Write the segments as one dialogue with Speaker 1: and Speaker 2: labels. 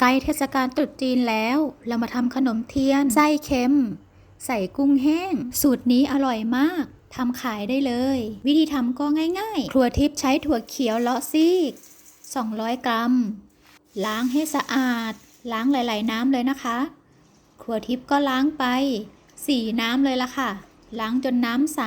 Speaker 1: ใกล้เทศกาลตรุษจีนแล้ว เรามาทำขนมเทียนไส้เค็ม ใส่กุ้งแห้ง สูตรนี้อร่อยมากทำขายได้เลย วิธีทำก็ง่ายๆ ครัวทิพย์ใช้ถั่วเขียวเลาะซีก 200 กรัม ล้างให้สะอาด ล้างหลาย ๆ น้ำเลยนะคะ ครัวทิพย์ก็ล้างไปสี่น้ำเลยละค่ะ ล้างจนน้ำใส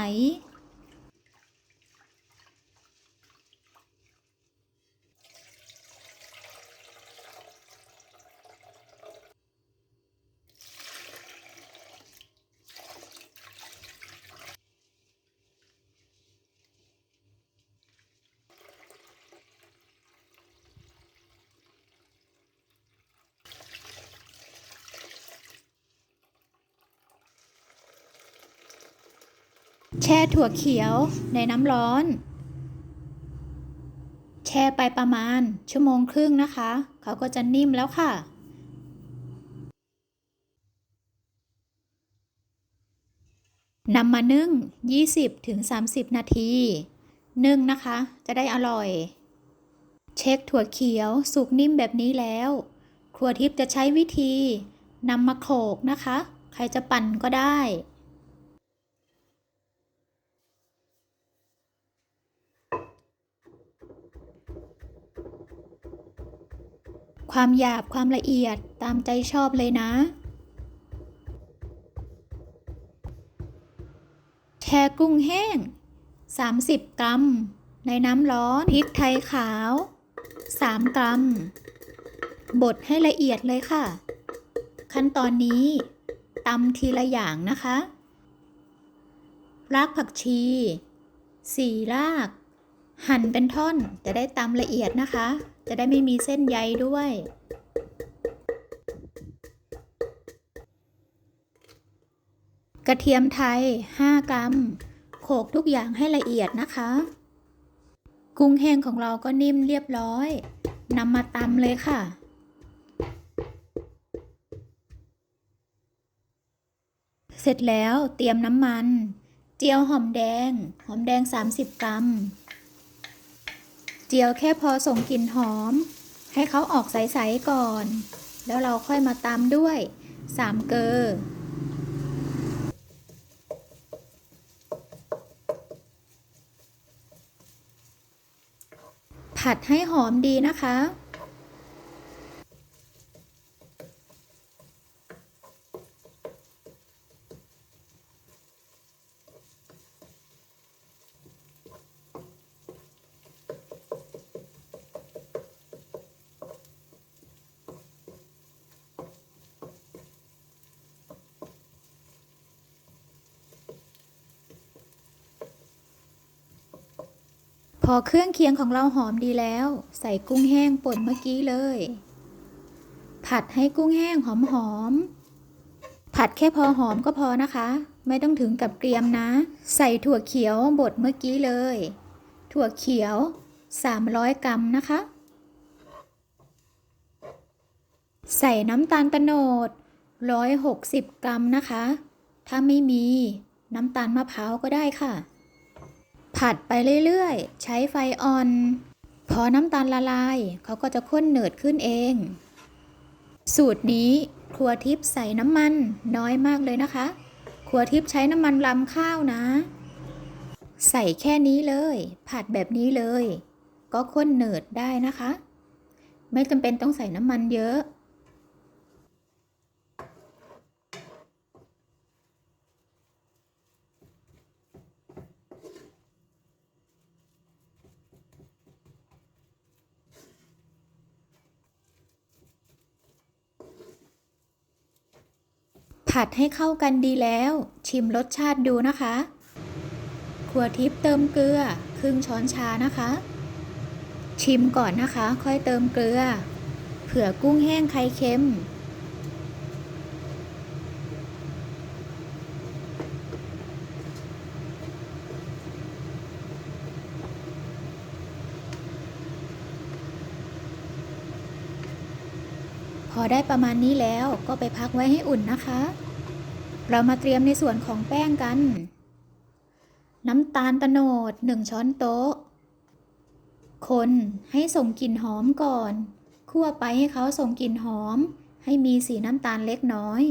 Speaker 1: แช่ถั่วเขียวในน้ำร้อน แช่ไปประมาณชั่วโมงครึ่งนะคะ เขาก็จะนิ่มแล้วค่ะ นำมานึ่ง 20-30 นาที นึ่งนะคะ จะได้อร่อย เช็คถั่วเขียวสุกนิ่มแบบนี้แล้ว ครัวทิพย์จะใช้วิธีนำมาโขกนะคะ ใครจะปั่นก็ได้ ความหยาบความละเอียดตามใจชอบเลยนะ แช่กุ้งแห้ง 30 กรัม ในน้ำร้อนพริกไทยขาว 3 กรัม บดให้ละเอียดเลยค่ะ ขั้นตอนนี้ตำทีละอย่างนะคะ รากผักชี4ราก หั่นเป็นท่อนจะได้ตำละเอียดนะคะ จะได้ไม่มีเส้นใยด้วย กระเทียมไทย 5 กรัม โขลกทุกอย่างให้ละเอียดนะคะ กุ้งแห้งของเราก็นิ่มเรียบร้อยนำมาตำเลยค่ะเสร็จแล้วเตรียมน้ำมัน เจียวหอมแดง หอมแดง 30 กรัม เจียวแค่พอส่งกลิ่นหอม ให้เขาออกใสๆก่อน แล้วเราค่อยมาตามด้วยสามเกลอผัดให้หอมดีนะคะ อเครื่องเคียงของเราหอมดีแล้ว ใส่กุ้งแห้งป่นเมื่อกี้เลย ผัดให้กุ้งแห้งหอมๆผัดแค่พอหอมก็พอนะคะ ไม่ต้องถึงกับเกรียมนะ ใส่ถั่วเขียวบดเมื่อกี้เลย ถั่วเขียว 300 กรัมนะคะ ใส่น้ำตาลตะโนด 160 กรัมนะคะ ถ้าไม่มีน้ำตาลมะพร้าวก็ได้ค่ะ ผัดไปเรื่อยๆ ใช้ไฟอ่อน พอน้ำตาลละลายเขาก็จะข้นเหนืดขึ้นเอง สูตรนี้ครัวทิพย์ใส่น้ำมันน้อยมากเลยนะคะ ครัวทิพย์ใช้น้ำมันลำข้าวนะ ใส่แค่นี้เลย ผัดแบบนี้เลย ก็ข้นเหนืดได้นะคะ ไม่จำเป็นต้องใส่น้ำมันเยอะ ผัดให้เข้ากันดีแล้ว ชิมรสชาติดูนะคะครัวทิพย์เติมเกลือครึ่งช้อนชานะคะ ชิมก่อนนะคะ ค่อยเติมเกลือ เผื่อกุ้งแห้งไข่เค็ม อได้ประมาณนี้แล้วก็ไปพักไว้ให้อุ่นนะคะ เรามาเตรียมในส่วนของแป้งกัน น้ำตาลตะโนด 1 ช้อนโต๊ะ คนให้ส่งกลิ่นหอมก่อน คั่วไปให้เขาส่งกลิ่นหอม ให้มีสีน้ำตาลเล็กน้อย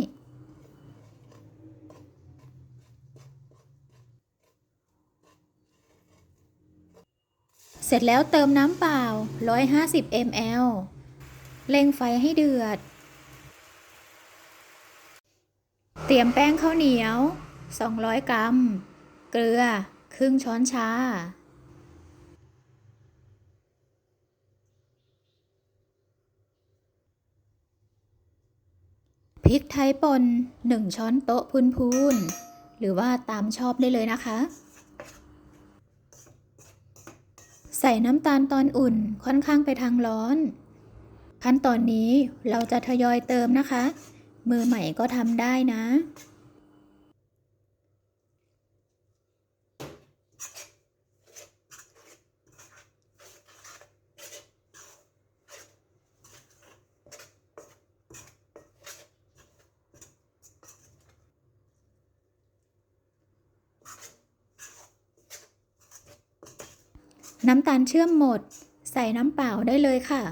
Speaker 1: เสร็จแล้วเติมน้ำเปล่า 150 ml เร่งไฟให้เดือด เตรียมแป้งข้าวเหนียว 200 กรัม เกลือ ครึ่งช้อนชา พริกไทยป่น1 ช้อนโต๊ะพูนๆ หรือว่าตามชอบได้เลยนะคะ ใส่น้ำตาลตอนอุ่นค่อนข้างไปทางร้อน ขั้นตอนนี้เราจะทยอยเติมนะคะ มือใหม่ก็ทำได้นะ น้ำตาลเชื่อมหมด ใส่น้ำเปล่าได้เลยค่ะ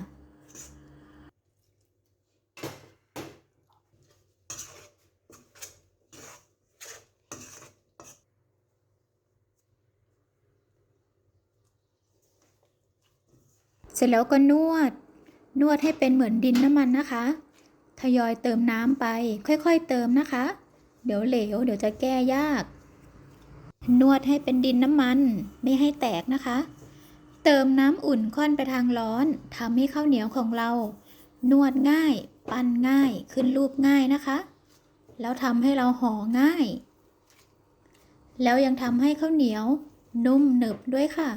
Speaker 1: เสร็จแล้วก็นวด นวดให้เป็นเหมือนดินน้ำมันนะคะ ทยอยเติมน้ำไป ค่อยๆเติมนะคะ เดี๋ยวเหลว เดี๋ยวจะแก้ยาก นวดให้เป็นดินน้ำมัน ไม่ให้แตกนะคะ เติมน้ำอุ่นค่อนไปทางร้อนทำให้ข้าวเหนียวของเรา นวดง่าย ปั้นง่าย ขึ้นรูปง่ายนะคะ แล้วทำให้เราห่อง่าย แล้วยังทำให้ข้าวเหนียว นุ่มหนึบด้วยค่ะ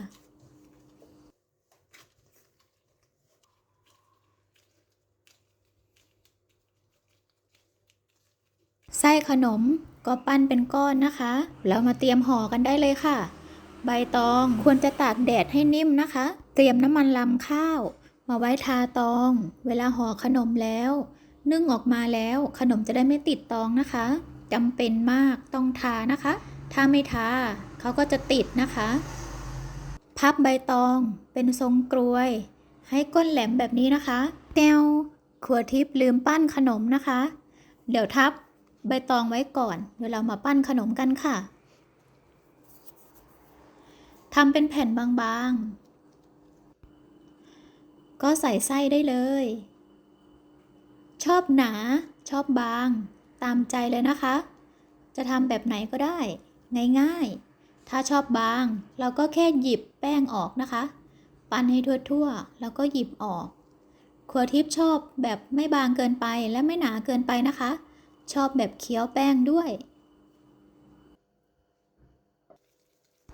Speaker 1: ไส้ขนมก็ปั้นเป็นก้อนนะคะ แล้วมาเตรียมห่อกันได้เลยค่ะ ใบตองควรจะตากแดดให้นิ่มนะคะ เตรียมน้ำมันลำข้าว มาไว้ทาตอง เวลาห่อขนมแล้ว นึ่งออกมาแล้วขนมจะได้ไม่ติดตองนะคะจำเป็นมากต้องทานะคะ ถ้าไม่ทาเขาก็จะติดนะคะ พับใบตองเป็นทรงกรวย ให้ก้นแหลมแบบนี้นะคะแนวครัวทิพย์ลืมปั้นขนมนะคะ เดี๋ยวทับ ใบตองไว้ก่อน เดี๋ยวเรามาปั้นขนมกันค่ะทำเป็นแผ่นบางๆ ก็ใส่ไส้ได้เลย ชอบหนา ชอบบาง ตามใจเลยนะคะ จะทำแบบไหนก็ได้ ง่ายๆ ถ้าชอบบาง เราก็แค่หยิบแป้งออกนะคะ ปั้นให้ทั่วๆ แล้วก็หยิบออกครัวทิพย์ชอบแบบไม่บางเกินไปและไม่หนาเกินไปนะคะ ชอบแบบเคี้ยวแป้งด้วย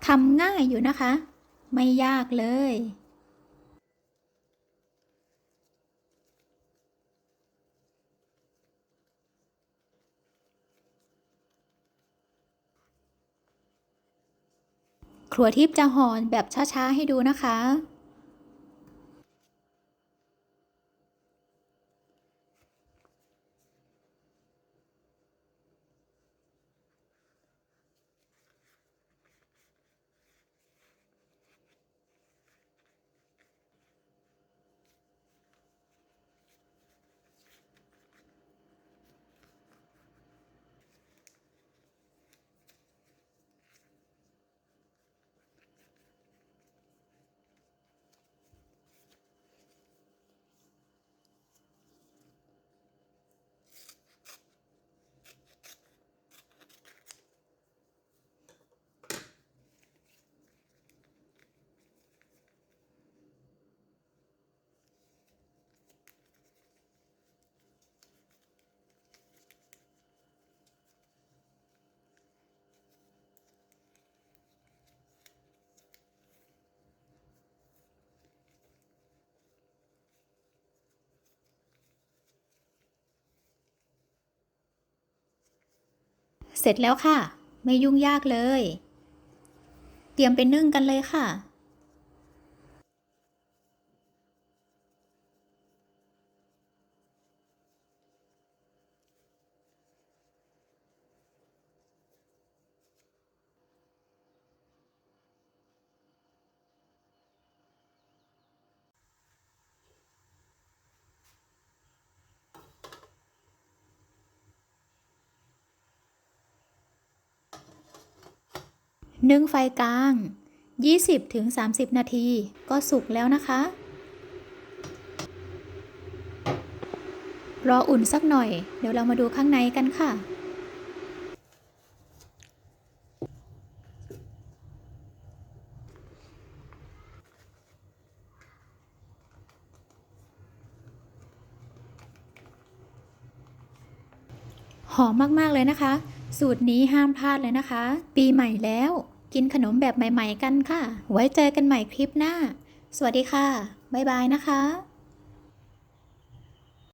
Speaker 1: ทำง่ายอยู่นะคะ ไม่ยากเลย ครัวทิพย์จะห่อแบบช้า ๆ ให้ดูนะคะ เสร็จแล้วค่ะ ไม่ยุ่งยากเลย เตรียมไปนึ่งกันเลยค่ะ นึ่งไฟกลาง 20-30 นาทีก็สุกแล้วนะคะ รออุ่นสักหน่อย เดี๋ยวเรามาดูข้างในกันค่ะ หอมมาก ๆ เลยนะคะ สูตรนี้ห้ามพลาดเลยนะคะ ปีใหม่แล้ว กินขนมแบบใหม่ ๆ กันค่ะ ไว้เจอกันใหม่คลิปหน้า สวัสดีค่ะ บ๊ายบายนะคะ